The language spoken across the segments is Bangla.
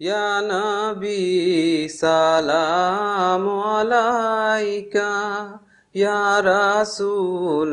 ইয়া নবী সালাম আলাইকা ইয়া রাসূল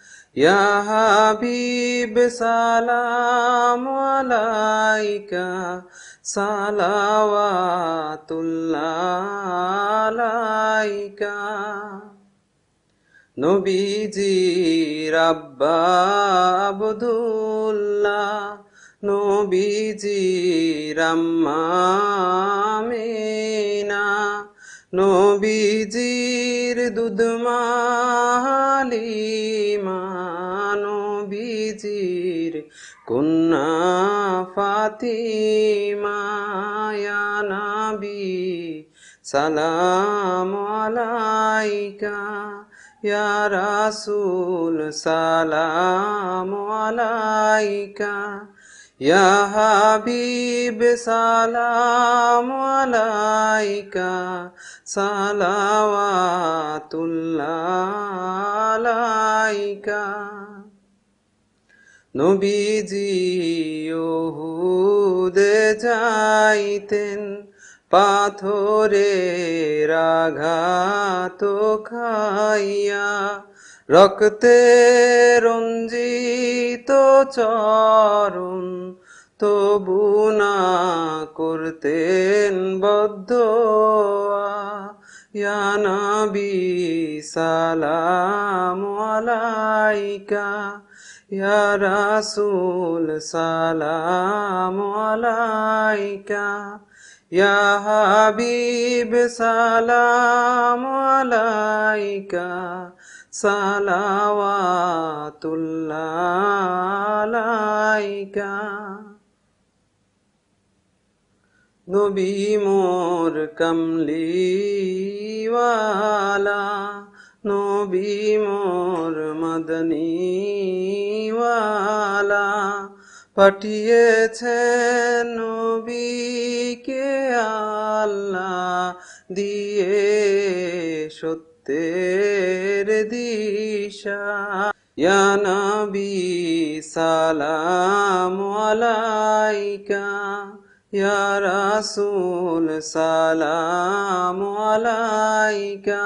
হাবিব সালাম আলাইকা সালাওয়াতুল্লাহ নবীজি রাব্বা আবদুল্লাহ নবীজি রাম্মামিনা নবীজির দুধমালিমা নবীজির কন্যা ফাতিমা ইয়া নবী সালাম আলাইকা ইয়া রাসূল সালাম আলাইকা। ইয়া হাবিব সালাম আলাইকা সালাওয়াতুল্লাহ নবীজি ওহুদে যাইতেন পাথরের আঘাত খাইয়া। রক্তে রঞ্জিত চরণ তবু না করতেন বদ্ধ ইয়া নবী সালাম আলাইকা। ইয়া রাসূল, সালাম আলাইকা। ইয়া হাবিব, সালাম আলাইকা। সালাওয়াতুল্লাহ আলাইকা নবী মোর কমলিওয়ালা নবী মোর মদনীওয়ালা। পাঠিয়েছেন নবীকে আল্লাহ দিয়ে সত্যের দিশা। ইয়া নবী সালাম আলাইকা। ইয়া রাসূল সালাম আলাইকা।